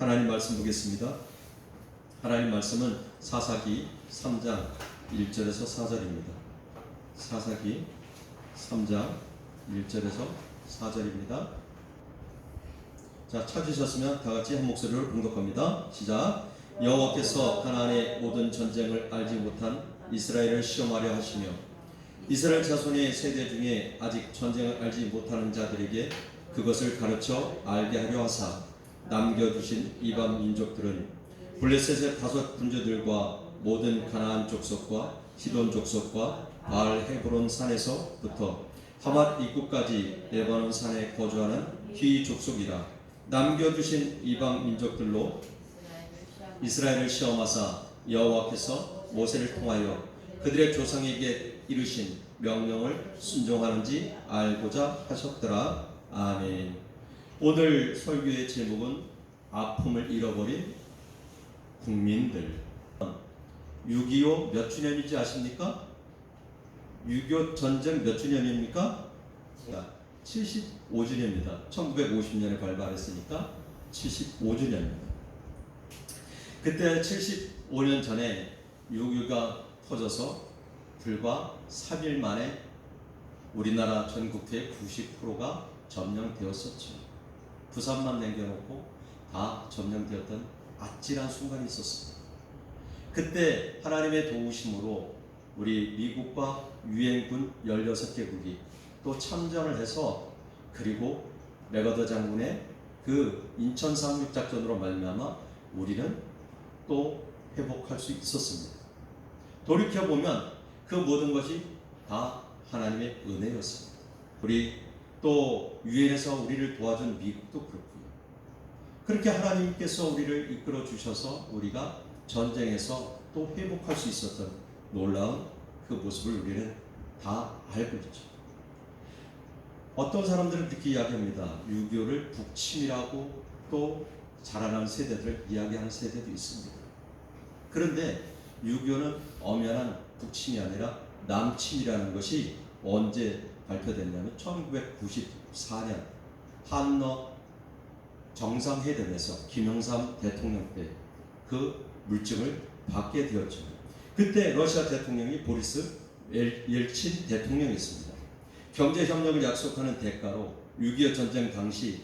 하나님 말씀 보겠습니다. 하나님 말씀은 사사기 3장 1절에서 4절입니다. 사사기 3장 1절에서 4절입니다. 자, 찾으셨으면 다 같이 한 목소리로 공독합니다. 시작. 여호와께서 가나안의 모든 전쟁을 알지 못한 이스라엘을 시험하려 하시며 이스라엘 자손의 세대 중에 아직 전쟁을 알지 못하는 자들에게 그것을 가르쳐 알게 하려 하사 남겨주신 이방 민족들은 블레셋의 다섯 군주들과 모든 가나안 족속과 시돈 족속과 바알 헤브론 산에서부터 하맛 입구까지 레바논 산에 거주하는 휘 족속이라 남겨주신 이방 민족들로 이스라엘을 시험하사 여호와께서 모세를 통하여 그들의 조상에게 이르신 명령을 순종하는지 알고자 하셨더라. 아멘. 오늘 설교의 제목은 아픔을 잃어버린 국민들. 6.25 몇 주년인지 아십니까? 6.25 전쟁 몇 주년입니까? 75주년입니다. 1950년에 발발했으니까 75주년입니다. 그때 75년 전에 6.25가 터져서 불과 3일 만에 우리나라 전국토의 90%가 점령되었었죠. 부산만 남겨놓고 다 점령되었던 아찔한 순간이 있었습니다. 그때 하나님의 도우심으로 우리 미국과 유엔군 16개국이 또 참전을 해서 그리고 메가더 장군의 그 인천 상륙 작전으로 말미암아 우리는 또 회복할 수 있었습니다. 돌이켜 보면 그 모든 것이 다 하나님의 은혜였습니다. 우리 또 유엔에서 우리를 도와준 미국도 그렇고요. 그렇게 하나님께서 우리를 이끌어 주셔서 우리가 전쟁에서 또 회복할 수 있었던 놀라운 그 모습을 우리는 다 알고 있죠. 어떤 사람들은 그렇게 이야기합니다. 6.25를 북침이라고 또 자라난 세대들 이야기하는 세대도 있습니다. 그런데 6.25는 엄연한 북침이 아니라 남침이라는 것이 언제 발표됐냐면 1994년 한러 정상회담에서 김영삼 대통령 때 그 물증을 받게 되었죠. 그때 러시아 대통령이 보리스 옐친 대통령이었습니다. 경제 협력을 약속하는 대가로 6.25 전쟁 당시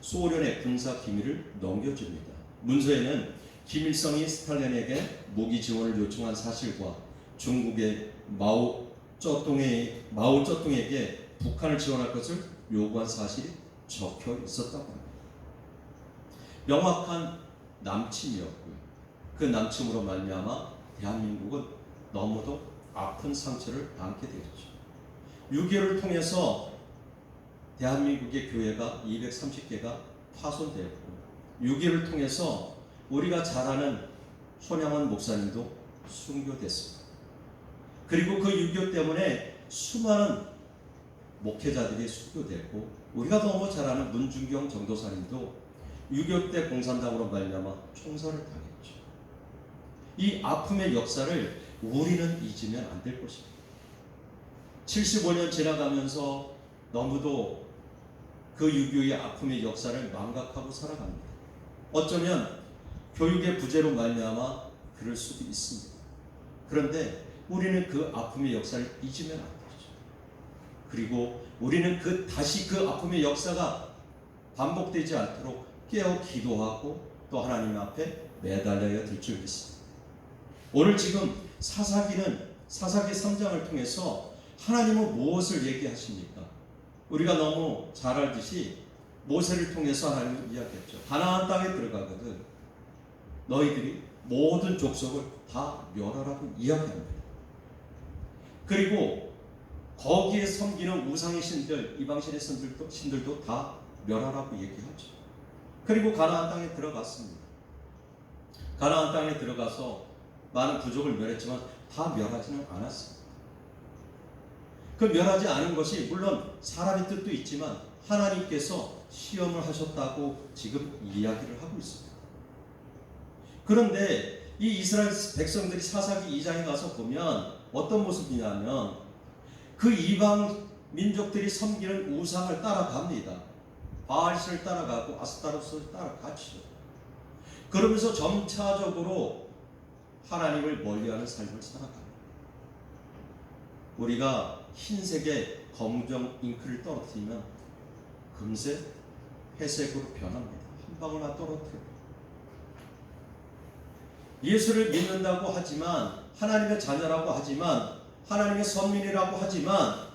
소련의 군사 기밀을 넘겨줍니다. 문서에는 김일성이 스탈린에게 무기 지원을 요청한 사실과 중국의 마오 쩌둥의 마오 쩌둥에게 북한을 지원할 것을 요구한 사실이 적혀 있었다고 합니다. 명확한 남침이었고요. 그 남침으로 말미암아 대한민국은 너무도 아픈 상처를 안게 되었죠. 6.25를 통해서 대한민국의 교회가 230개가 파손되었고 6.25를 통해서 우리가 잘 아는 손양원 목사님도 순교됐습니다. 그리고 그 유교 때문에 수많은 목회자들이 순교됐고 우리가 너무 잘 아는 문준경 전도사님도 6.25때 공산당으로 말미암아 총살을 당했죠. 이 아픔의 역사를 우리는 잊으면 안 될 것입니다. 75년 지나가면서 너무도 그 유교의 아픔의 역사를 망각하고 살아갑니다. 어쩌면 교육의 부재로 말미암아 그럴 수도 있습니다. 그런데 우리는 그 아픔의 역사를 잊으면 안 되죠. 그리고 우리는 그 다시 그 아픔의 역사가 반복되지 않도록 깨어 기도하고 또 하나님 앞에 매달려야 될 줄 믿습니다. 오늘 지금 사사기는 사사기 3장을 통해서 하나님은 무엇을 얘기하십니까? 우리가 너무 잘 알듯이 모세를 통해서 하나님은 이야기했죠. 가나안 땅에 들어가거든 너희들이 모든 족속을 다 멸하라고 이야기합니다. 그리고 거기에 섬기는 우상의 신들, 이방신의 신들도, 신들도 다 멸하라고 얘기하죠. 그리고 가나안 땅에 들어갔습니다. 가나안 땅에 들어가서 많은 부족을 멸했지만 다 멸하지는 않았습니다. 그 멸하지 않은 것이 물론 사람의 뜻도 있지만 하나님께서 시험을 하셨다고 지금 이야기를 하고 있습니다. 그런데 이 이스라엘 백성들이 사사기 2장에 가서 보면 어떤 모습이냐면 그 이방 민족들이 섬기는 우상을 따라갑니다. 바알신을 따라가고 아스타로스를 따라가죠. 그러면서 점차적으로 하나님을 멀리하는 삶을 살아갑니다. 우리가 흰색의 검정 잉크를 떨어뜨리면 금세 회색으로 변합니다. 한 방울만 떨어뜨려. 예수를 믿는다고 하지만 하나님의 자녀라고 하지만 하나님의 선민이라고 하지만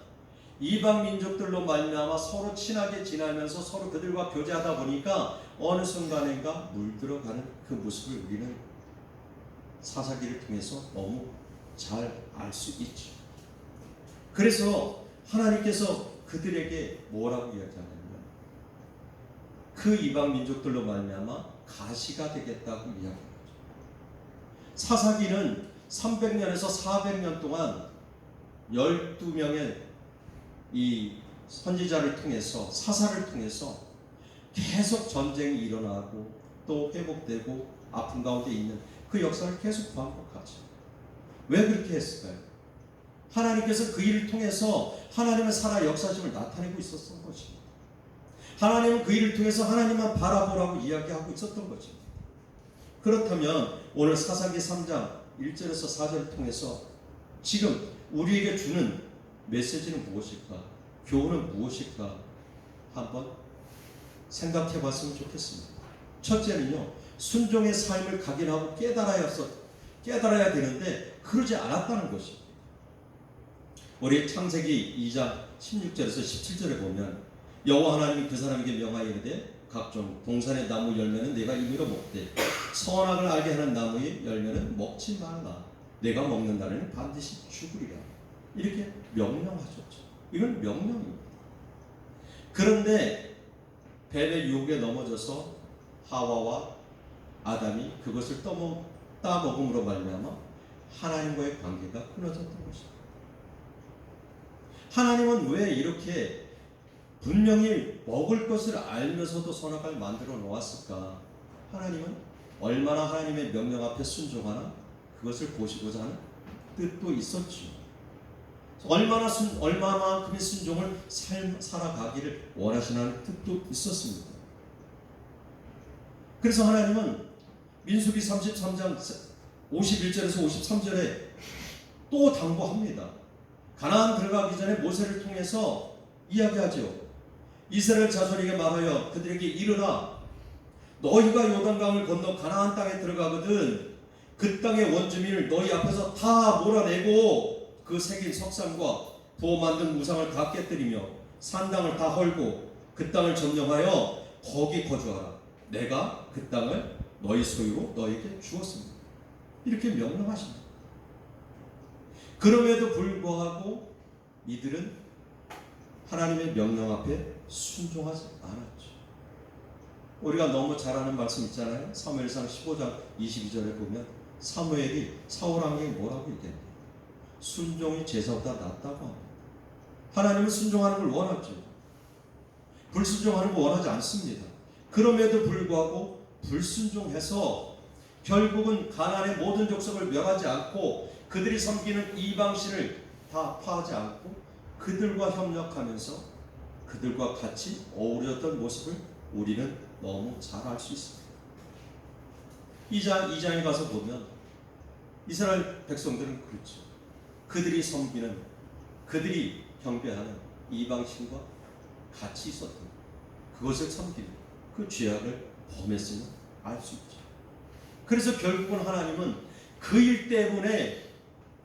이방 민족들로 말미암아 서로 친하게 지내면서 서로 그들과 교제하다 보니까 어느 순간인가 물들어가는 그 모습을 우리는 사사기를 통해서 너무 잘 알 수 있죠. 그래서 하나님께서 그들에게 뭐라고 이야기하냐면 그 이방 민족들로 말미암아 가시가 되겠다고 이야기합니다. 사사기는 300년에서 400년 동안 12명의 이 선지자를 통해서 사사를 통해서 계속 전쟁이 일어나고 또 회복되고 아픈 가운데 있는 그 역사를 계속 반복하죠. 왜 그렇게 했을까요? 하나님께서 그 일을 통해서 하나님의 살아 역사심을 나타내고 있었던 것입니다. 하나님은 그 일을 통해서 하나님만 바라보라고 이야기하고 있었던 것입니다. 그렇다면 오늘 사사기 3장 1절에서 4절을 통해서 지금 우리에게 주는 메시지는 무엇일까? 교훈은 무엇일까? 한번 생각해 봤으면 좋겠습니다. 첫째는요, 순종의 삶을 각인하고 깨달아야, 깨달아야 되는데, 그러지 않았다는 것입니다. 우리 창세기 2장 16절에서 17절에 보면, 여호와 하나님이 그 사람에게 명하여 이르되 각종 동산의 나무 열매는 내가 임의로 먹되 선악을 알게 하는 나무의 열매는 먹지 말라. 내가 먹는 날에는 반드시 죽으리라. 이렇게 명령하셨죠. 이건 명령입니다. 그런데 뱀의 유혹에 넘어져서 하와와 아담이 그것을 떠먹, 따먹음으로 말미암아 하나님과의 관계가 끊어졌던 것입니다. 하나님은 왜 이렇게 분명히 먹을 것을 알면서도 선악을 만들어 놓았을까? 하나님은 얼마나 하나님의 명령 앞에 순종하나 그것을 보시고자 하는 뜻도 있었죠. 얼마나 순 얼마만큼의 순종을 삶 살아가기를 원하시는 뜻도 있었습니다. 그래서 하나님은 민수기 33장 51절에서 53절에 또 당부합니다. 가나안 들어가기 전에 모세를 통해서 이야기하죠. 이스라엘 자손에게 말하여 그들에게 이르라. 너희가 요단강을 건너 가나안 땅에 들어가거든 그 땅의 원주민을 너희 앞에서 다 몰아내고 그 새긴 석상과 부어 만든 무상을 다 깨뜨리며 산당을 다 헐고 그 땅을 점령하여 거기 거주하라. 내가 그 땅을 너희 소유로 너희에게 주었습니다. 이렇게 명령하십니다. 그럼에도 불구하고 이들은 하나님의 명령 앞에 순종하지 않았죠. 우리가 너무 잘 아는 말씀 있잖아요. 사무엘상 15장 22절에 보면 사무엘이 사울 왕에게 뭐라고 얘기했나요? 순종이 제사보다 낫다고 합니다. 하나님은 순종하는 걸 원하죠. 불순종하는 걸 원하지 않습니다. 그럼에도 불구하고 불순종해서 결국은 가나안의 모든 족속을 멸하지 않고 그들이 섬기는 이방신을 다 파하지 않고 그들과 협력하면서 그들과 같이 어우러졌던 모습을 우리는 너무 잘 알 수 있습니다. 2장, 2장에 가서 보면 이스라엘 백성들은 그렇죠. 그들이 섬기는, 그들이 경배하는 이방신과 같이 있었던 그것을 섬기는 그 죄악을 범했으면 알수 있죠. 그래서 결국은 하나님은 그 일 때문에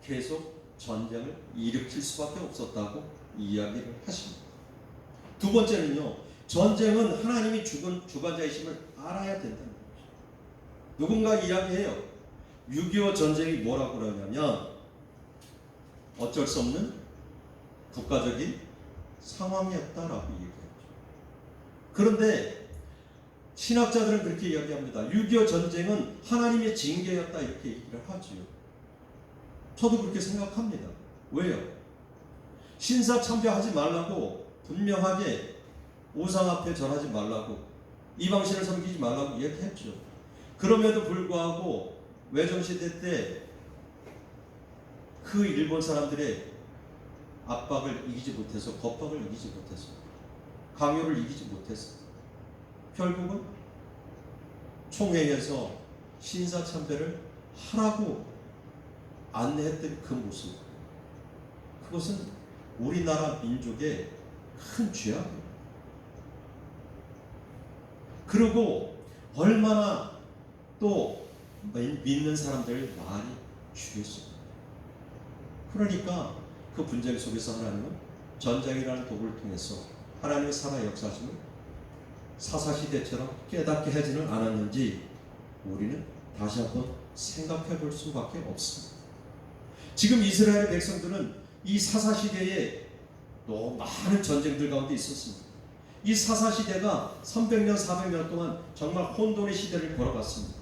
계속 전쟁을 일으킬 수밖에 없었다고 이야기를 하십니다. 두 번째는요, 전쟁은 하나님이 주관, 주관자이심을 알아야 된다는 거죠. 누군가 이야기해요. 6.25 전쟁이 뭐라고 그러냐면, 어쩔 수 없는 국가적인 상황이었다라고 얘기하죠. 그런데 신학자들은 그렇게 이야기합니다. 6.25 전쟁은 하나님의 징계였다 이렇게 얘기를 하지요. 저도 그렇게 생각합니다. 왜요? 신사 참배하지 말라고 분명하게 우상 앞에 절하지 말라고 이방신을 섬기지 말라고 이야기했죠. 그럼에도 불구하고 외정시대 때 그 일본 사람들의 압박을 이기지 못해서 겁박을 이기지 못해서 강요를 이기지 못해서 결국은 총회에서 신사 참배를 하라고 안내했던 그 모습 그것은 우리나라 민족의 큰 죄악이에요. 그리고 얼마나 또 믿는 사람들을 많이 죽였습니다. 그러니까 그 분쟁 속에서 하나님은 전쟁이라는 도구를 통해서 하나님의 살아 역사심을 사사시대처럼 깨닫게 하지는 않았는지 우리는 다시 한번 생각해 볼 수밖에 없습니다. 지금 이스라엘 백성들은 이 사사시대에 또 많은 전쟁들 가운데 있었습니다. 이 사사 시대가 300년, 400년 동안 정말 혼돈의 시대를 걸어갔습니다.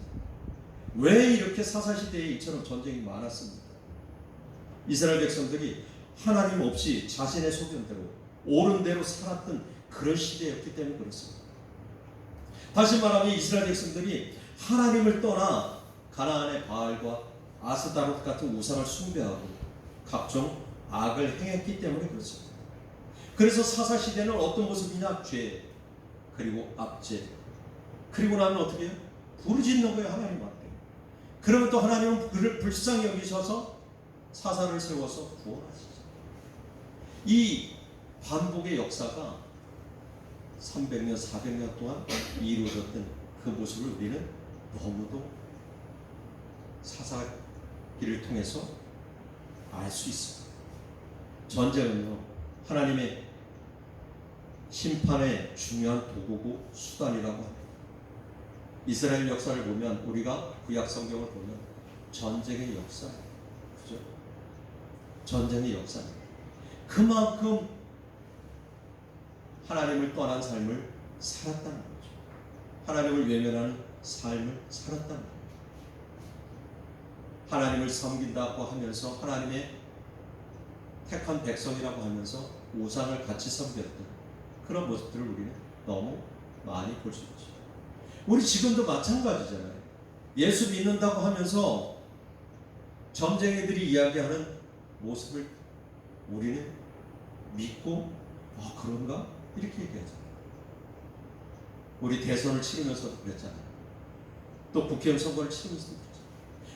왜 이렇게 사사 시대에 이처럼 전쟁이 많았습니까? 이스라엘 백성들이 하나님 없이 자신의 소견대로 옳은 대로 살았던 그런 시대였기 때문에 그렇습니다. 다시 말하면 이스라엘 백성들이 하나님을 떠나 가나안의 바알과 아스다롯 같은 우상을 숭배하고 각종 악을 행했기 때문에 그렇습니다. 그래서 사사 시대는 어떤 모습이냐? 죄 그리고 압제 그리고 나면 어떻게 해요? 부르짖는 거예요 하나님 앞에. 그러면 또 하나님은 그를 불쌍히 여기셔서 사사를 세워서 구원하시죠. 이 반복의 역사가 300년, 400년 동안 이루어졌던 그 모습을 우리는 너무도 사사기를 통해서 알 수 있습니다. 전쟁은요, 하나님의 심판의 중요한 도구고 수단이라고 합니다. 이스라엘 역사를 보면 우리가 구약 성경을 보면 전쟁의 역사예요. 그죠? 전쟁의 역사입니다. 그만큼 하나님을 떠난 삶을 살았다는 거죠. 하나님을 외면하는 삶을 살았다는 거죠. 하나님을 섬긴다고 하면서 하나님의 택한 백성이라고 하면서 우상을 같이 섬겼던 그런 모습들을 우리는 너무 많이 볼 수 있죠. 우리 지금도 마찬가지잖아요. 예수 믿는다고 하면서 점쟁이들이 이야기하는 모습을 우리는 믿고 아 그런가 이렇게 얘기하잖아요. 우리 대선을 치르면서도 그랬잖아요. 또 국회의원 선거를 치르면서도 그랬잖아요.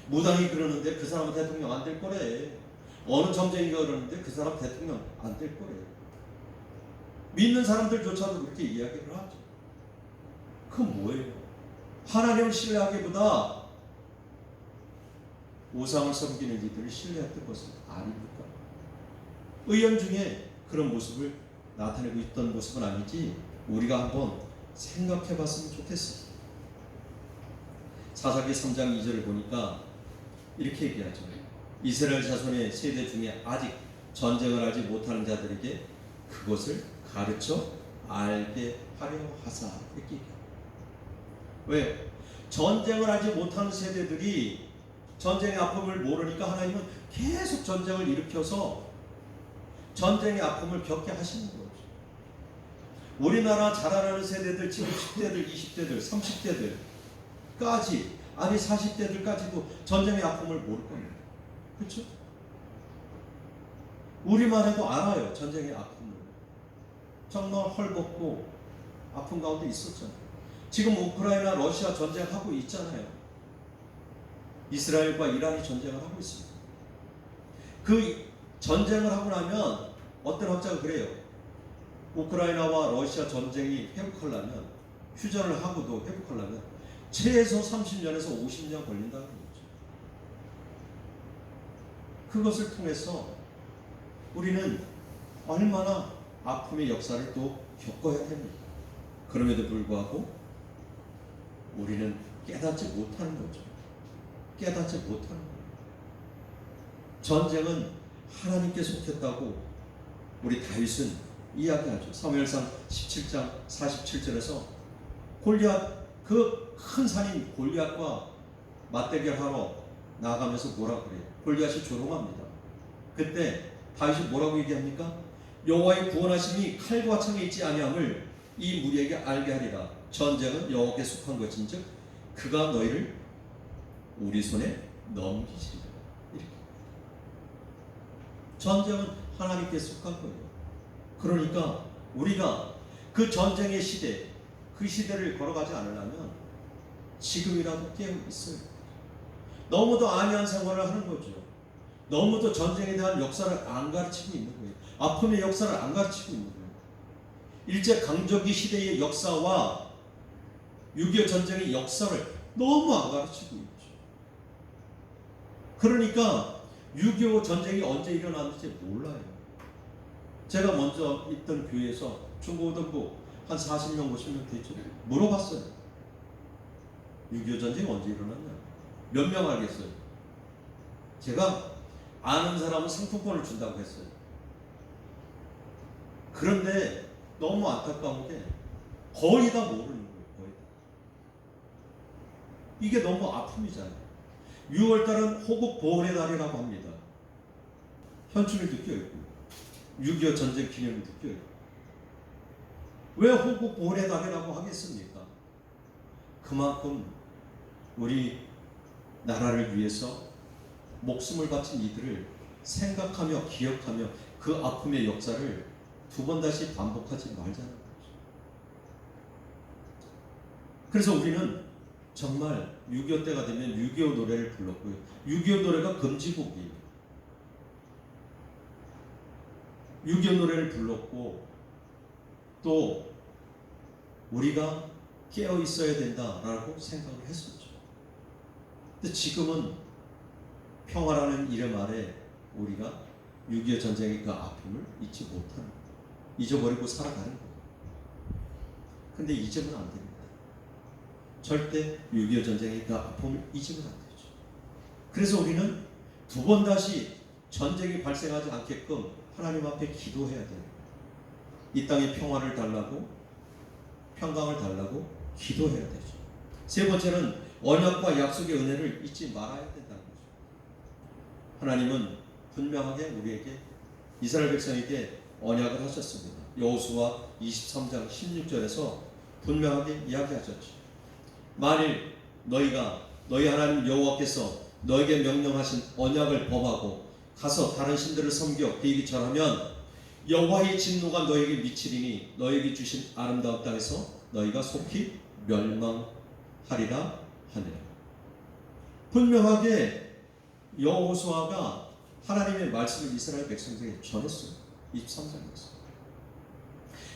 무당이 그러는데 그 사람은 대통령 안 될 거래. 어느 점쟁이가 그러는데 그 사람 대통령 안 될 거래. 믿는 사람들조차도 그렇게 이야기를 하죠. 그건 뭐예요? 하나님을 신뢰하기보다 우상을 섬기는 이들을 신뢰했던 것은 아닙니까? 의원 중에 그런 모습을 나타내고 있던 모습은 아니지 우리가 한번 생각해 봤으면 좋겠어요. 사사기 3장 2절을 보니까 이렇게 얘기하죠. 이스라엘 자손의 세대 중에 아직 전쟁을 하지 못하는 자들에게 그것을 가르쳐 알게 하려 하사 이렇게. 왜요? 전쟁을 하지 못하는 세대들이 전쟁의 아픔을 모르니까 하나님은 계속 전쟁을 일으켜서 전쟁의 아픔을 겪게 하시는 거죠. 우리나라 자라나는 세대들 지금 10대들, 20대들, 30대들까지 아니 40대들까지도 전쟁의 아픔을 모를 겁니다. 그렇죠? 우리만 해도 알아요. 전쟁의 아픔을. 정말 헐벗고 아픈 가운데 있었잖아요. 지금 우크라이나 러시아 전쟁하고 있잖아요. 이스라엘과 이란이 전쟁을 하고 있습니다. 그 전쟁을 하고 나면 어떤 학자가 그래요. 우크라이나와 러시아 전쟁이 회복하려면 휴전을 하고도 회복하려면 최소 30년에서 50년 걸린다는 거죠. 그것을 통해서 우리는 얼마나 아픔의 역사를 또 겪어야 됩니다. 그럼에도 불구하고 우리는 깨닫지 못하는 거죠. 깨닫지 못하는 거예요. 전쟁은 하나님께 속했다고 우리 다윗은 이야기하죠. 사무엘상 17장 47절에서 골리앗 그 큰 산인 골리앗과 맞대결하러 나가면서 뭐라 그래요? 골리앗이 조롱합니다. 그때 다윗이 뭐라고 얘기합니까? 여호와의 구원하심이 칼과 창에 있지 아니함을 이 무리에게 알게 하리라. 전쟁은 여호와께 속한 것인즉 그가 너희를 우리 손에 넘기시리라. 전쟁은 하나님께 속한 거예요. 그러니까 우리가 그 전쟁의 시대, 그 시대를 걸어가지 않으려면 지금이라도 깨어 있어요. 너무도 안이한 생활을 하는 거죠. 너무도 전쟁에 대한 역사를 안 가르치고 있는 거예요. 아픔의 역사를 안 가르치고 있는 거예요. 일제 강점기 시대의 역사와 6.25 전쟁의 역사를 너무 안 가르치고 있죠. 그러니까 6.25 전쟁이 언제 일어났는지 몰라요. 제가 먼저 있던 교회에서 중고등부 한 40명, 50명 됐죠. 물어봤어요. 6.25 전쟁이 언제 일어났냐? 몇 명 알겠어요? 제가 아는 사람은 상품권을 준다고 했어요. 그런데 너무 안타까운 게 거의 다 모르는 거예요. 거의 다. 이게 너무 아픔이잖아요. 6월달은 호국 보훈의 달이라고 합니다. 현충일도 껴있고 6.25 전쟁 기념일도 껴있고 왜 호국 보훈의 달이라고 하겠습니까? 그만큼 우리 나라를 위해서 목숨을 바친 이들을 생각하며 기억하며 그 아픔의 역사를 두 번 다시 반복하지 말자는 거죠. 그래서 우리는 정말 6.25 때가 되면 6.25 노래를 불렀고요. 6.25 노래가 금지곡이에요. 6.25 노래를 불렀고 또 우리가 깨어 있어야 된다라고 생각을 했었죠. 근데 지금은 평화라는 이름 아래 우리가 6.25 전쟁의 그 아픔을 잊지 못하는. 잊어버리고 살아가는 거예요. 근데 잊으면 안 됩니다. 절대 6.25 전쟁의 그 아픔을 잊으면 안 되죠. 그래서 우리는 두 번 다시 전쟁이 발생하지 않게끔 하나님 앞에 기도해야 돼요. 이 땅에 평화를 달라고 평강을 달라고 기도해야 되죠. 세 번째는 언약과 약속의 은혜를 잊지 말아야 된다는 거죠. 하나님은 분명하게 우리에게 이스라엘 백성에게 언약을 하셨습니다. 여호수아 23장 16절에서 분명하게 이야기하셨죠. 만일 너희가 너희 하나님 여호와께서 너에게 명령하신 언약을 범하고 가서 다른 신들을 섬겨 그에게 절하면 여호와의 진노가 너에게 미치리니 너에게 주신 아름다운 땅에서 너희가 속히 멸망하리라 하니라. 분명하게 여호수아가 하나님의 말씀을 이스라엘 백성들에게 전했어요. 23장에서.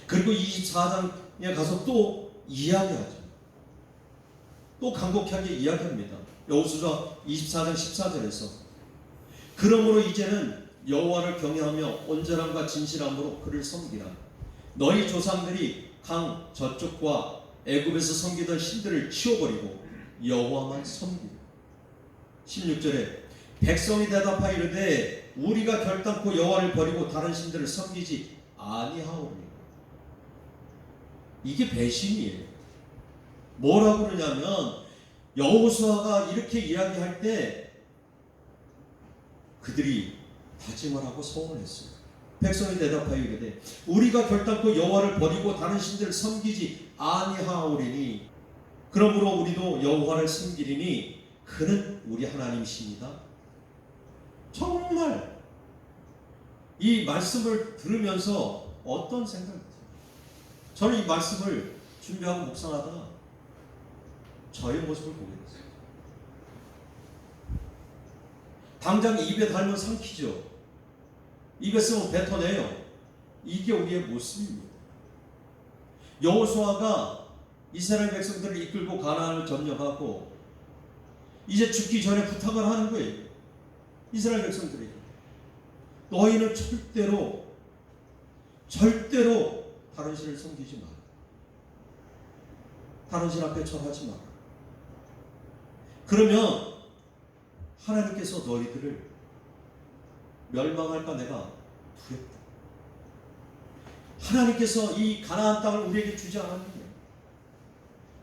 그리고 24장에 가서 또 이야기하죠. 또 간곡하게 이야기합니다. 여호수아 24장 14절에서 그러므로 이제는 여호와를 경외하며 온전함과 진실함으로 그를 섬기라. 너희 조상들이 강 저쪽과 애굽에서 섬기던 신들을 치워버리고 여호와만 섬기라. 16절에 백성이 대답하 이르되 우리가 결단코 여호와를 버리고 다른 신들을 섬기지 아니하오니 이게 배신이에요. 뭐라고 그러냐면 여호수아가 이렇게 이야기할 때 그들이 다짐을 하고 소원을 했어요. 백성이 대답하여 이르되 우리가 결단코 여호와를 버리고 다른 신들을 섬기지 아니하오리니 그러므로 우리도 여호와를 섬기리니 그는 우리 하나님이십니다. 정말 이 말씀을 들으면서 어떤 생각이 들어요? 저는 이 말씀을 준비하고 묵상하다가 저의 모습을 보게 됐어요. 당장 입에 달면 삼키죠. 입에 쓰면 뱉어내요. 이게 우리의 모습입니다. 여호수아가 이스라엘 백성들을 이끌고 가나안을 점령하고 이제 죽기 전에 부탁을 하는 거예요. 이스라엘 백성들에게 너희는 절대로 절대로 다른 신을 섬기지 마라. 다른 신 앞에 절하지 마라. 그러면 하나님께서 너희들을 멸망할까 내가 두렵다. 하나님께서 이 가나안 땅을 우리에게 주지 않았느냐?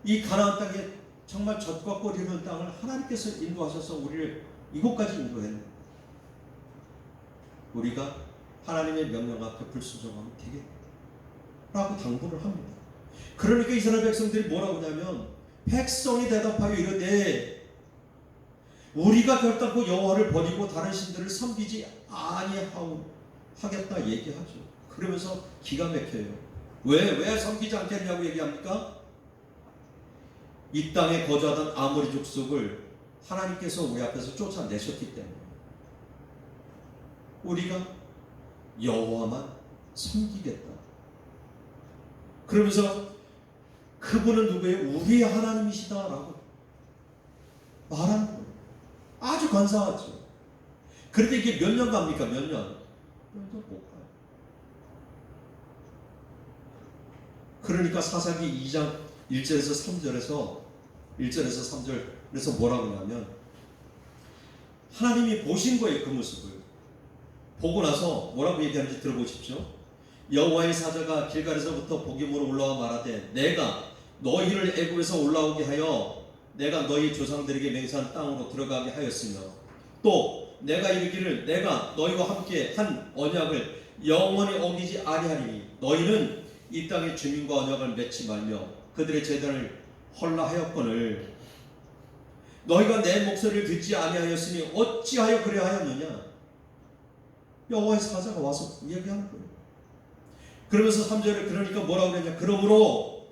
이 가나안 땅에 정말 젖과 꿀 이는 땅을 하나님께서 인도하셔서 우리를 이곳까지 인도했네. 우리가 하나님의 명령 앞에 불순종하면 되겠다. 라고 당부를 합니다. 그러니까 이스라엘 백성들이 뭐라고 하냐면 백성이 대답하여 이르되 우리가 결단코 여호와를 버리고 다른 신들을 섬기지 아니하오 하겠다 얘기하죠. 그러면서 기가 막혀요. 왜 왜 섬기지 않겠냐고 얘기합니까? 이 땅에 거주하던 아모리 족속을 하나님께서 우리 앞에서 쫓아내셨기 때문에 우리가 여호와만 섬기겠다. 그러면서 그분은 누구예요? 우리의 하나님이시다라고 말하는 거예요. 아주 간사하죠. 그런데 이게 몇 년 갑니까? 몇 년? 몇년 못 가요. 그러니까 사사기 2장 1절에서 3절에서 1절에서 3절에서 뭐라고 하냐면 하나님이 보신 거예요 그 모습을 보고 나서 뭐라고 얘기하는지 들어보십시오. 여호와의 사자가 길갈에서부터 복임으로 올라와 말하되 내가 너희를 애굽에서 올라오게 하여 내가 너희 조상들에게 맹세한 땅으로 들어가게 하였으며 또 내가 이르기를 내가 너희와 함께 한 언약을 영원히 어기지 아니하리니 너희는 이 땅의 주민과 언약을 맺지 말며 그들의 재단을 헐라하였거늘. 너희가 내 목소리를 듣지 아니하였으니 어찌하여 그래 하였느냐 여호와의 사자가 와서 이야기하는 거예요 그러면서 3절에 그러니까 뭐라고 그랬냐 그러므로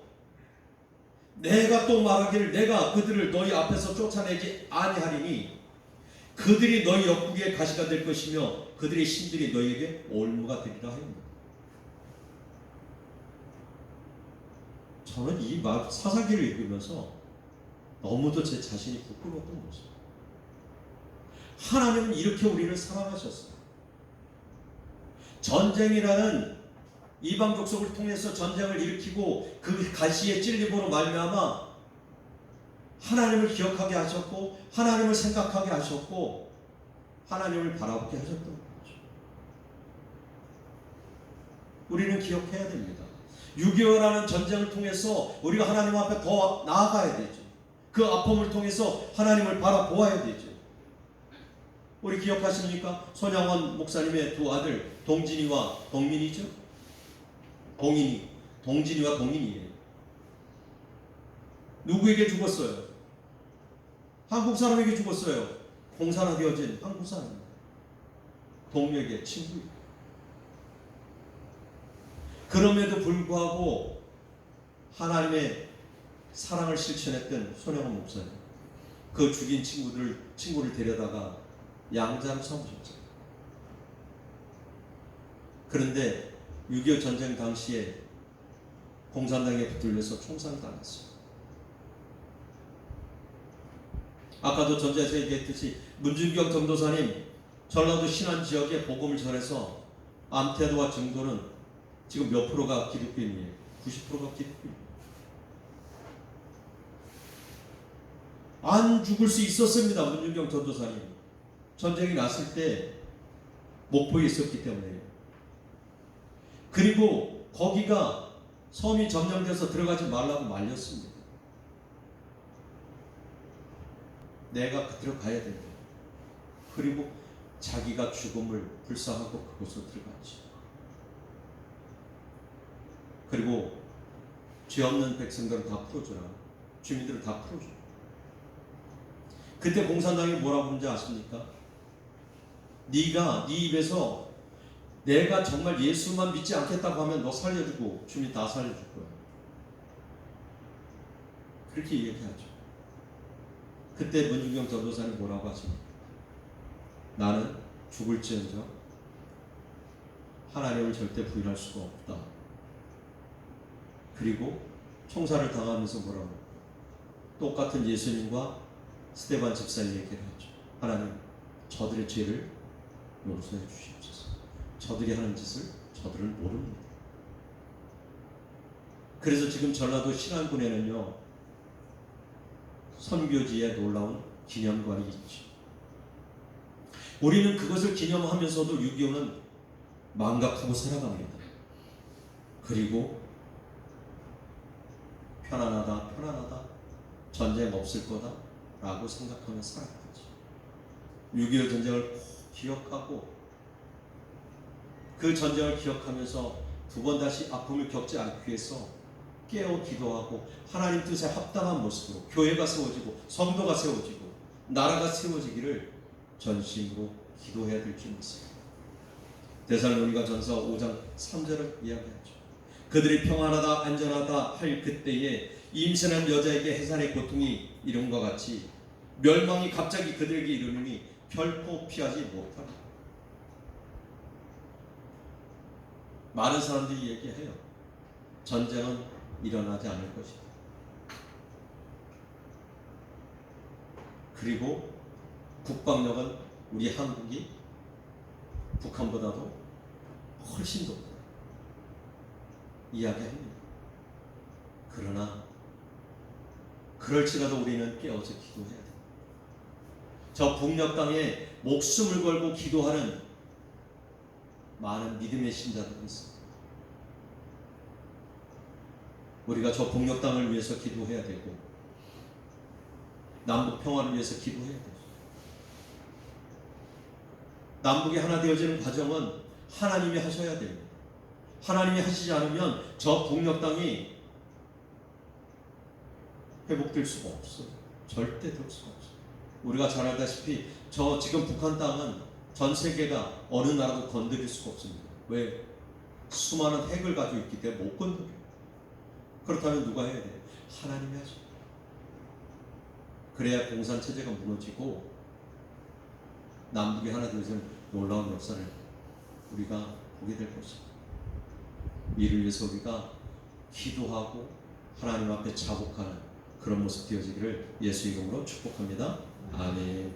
내가 또 말하기를 내가 그들을 너희 앞에서 쫓아내지 아니하리니 그들이 너희 옆구리에 가시가 될 것이며 그들의 신들이 너희에게 올무가 되리라 하였다 저는 이 마- 사사기를 읽으면서 너무도 제 자신이 부끄러웠던 모습. 하나님은 이렇게 우리를 사랑하셨어요. 전쟁이라는 이방 족속을 통해서 전쟁을 일으키고 그 가시의 찔림으로 말미암아 하나님을 기억하게 하셨고 하나님을 생각하게 하셨고 하나님을 바라보게 하셨던 거죠. 우리는 기억해야 됩니다. 6.25라는 전쟁을 통해서 우리가 하나님 앞에 더 나아가야 되죠. 그 아픔을 통해서 하나님을 바라보아야 되죠. 우리 기억하십니까? 손양원 목사님의 두 아들 동진이와 동민이죠. 동인이, 동진이와 동인이에요. 누구에게 죽었어요? 한국 사람에게 죽었어요. 공산화 되어진 한국 사람. 동료에게 친구. 그럼에도 불구하고 하나님의 사랑을 실천했던 손영원 목사님. 그 죽인 친구들 친구를 데려다가 양자로 삼으셨죠. 그런데 6.25 전쟁 당시에 공산당에 붙들려서 총살당했어요. 아까도 전자에서 얘기했듯이 문준경 전도사님 전라도 신안 지역에 복음을 전해서 암태도와 증도는 지금 몇 프로가 기독교인이에요? 90%가 기독교인. 안 죽을 수 있었습니다. 문준경 전도사님. 전쟁이 났을 때 목포에 있었기 때문에. 그리고 거기가 섬이 점령돼서 들어가지 말라고 말렸습니다. 내가 들어가야 된다. 그리고 자기가 죽음을 불쌍하고 그곳으로 들어갔지. 그리고 죄 없는 백성들은 다 풀어주라. 주민들은 다 풀어줘. 그때 공산당이 뭐라고 하는지 아십니까? 네가 네 입에서 내가 정말 예수만 믿지 않겠다고 하면 너 살려주고 주민 다 살려줄 거야. 그렇게 얘기하죠. 그때 문중경 전도사님 뭐라고 하십니까? 나는 죽을지언정 하나님을 절대 부인할 수가 없다. 그리고 총살을 당하면서 뭐라고 똑같은 예수님과 스테반 집사의 얘기를 하죠. 하나님 저들의 죄를 용서해 주시옵소서. 저들이 하는 짓을 저들은 모릅니다. 그래서 지금 전라도 신안군에는요 선교지에 놀라운 기념관이 있죠. 우리는 그것을 기념하면서도 6.25는 망각하고 살아갑니다. 그리고 편안하다, 편안하다, 전쟁 없을 거다 라고 생각하며 살아가죠. 6.25 전쟁을 꼭 기억하고 그 전쟁을 기억하면서 두 번 다시 아픔을 겪지 않기 위해서 깨어 기도하고 하나님 뜻에 합당한 모습으로 교회가 세워지고 성도가 세워지고 나라가 세워지기를 전심으로 기도해야 될 줄 믿습니다. 데살로니가 전서 5장 3절을 이야기하죠. 그들이 평안하다 안전하다 할 그때에 임신한 여자에게 해산의 고통이 이름과 같이 멸망이 갑자기 그들에게 이르느니 결코 피하지 못하리라. 많은 사람들이 얘기해요. 전쟁은 일어나지 않을 것이다. 그리고 국방력은 우리 한국이 북한보다도 훨씬 높다. 이야기합니다. 그러나 그럴지라도 우리는 깨어서 기도해야 돼. 저 북녘 땅에 목숨을 걸고 기도하는 많은 믿음의 신자들이 있습니다. 우리가 저 북녘 땅을 위해서 기도해야 되고 남북 평화를 위해서 기도해야 되죠. 남북이 하나 되어지는 과정은 하나님이 하셔야 됩니다. 하나님이 하시지 않으면 저 북녘 땅이 회복될 수가 없어요. 절대 될 수가 없어요. 우리가 잘 알다시피 저 지금 북한 땅은 전 세계가 어느 나라도 건드릴 수가 없습니다. 왜? 수많은 핵을 가지고 있기 때문에 못 건드려요. 그렇다면 누가 해야 돼요? 하나님이 하셔. 그래야 공산 체제가 무너지고 남북이 하나 되어지는 놀라운 역사를 우리가 보게 될 것입니다. 이를 위해서 우리가 기도하고 하나님 앞에 자복하는 그런 모습 되어지기를 예수 이름으로 축복합니다. 아멘.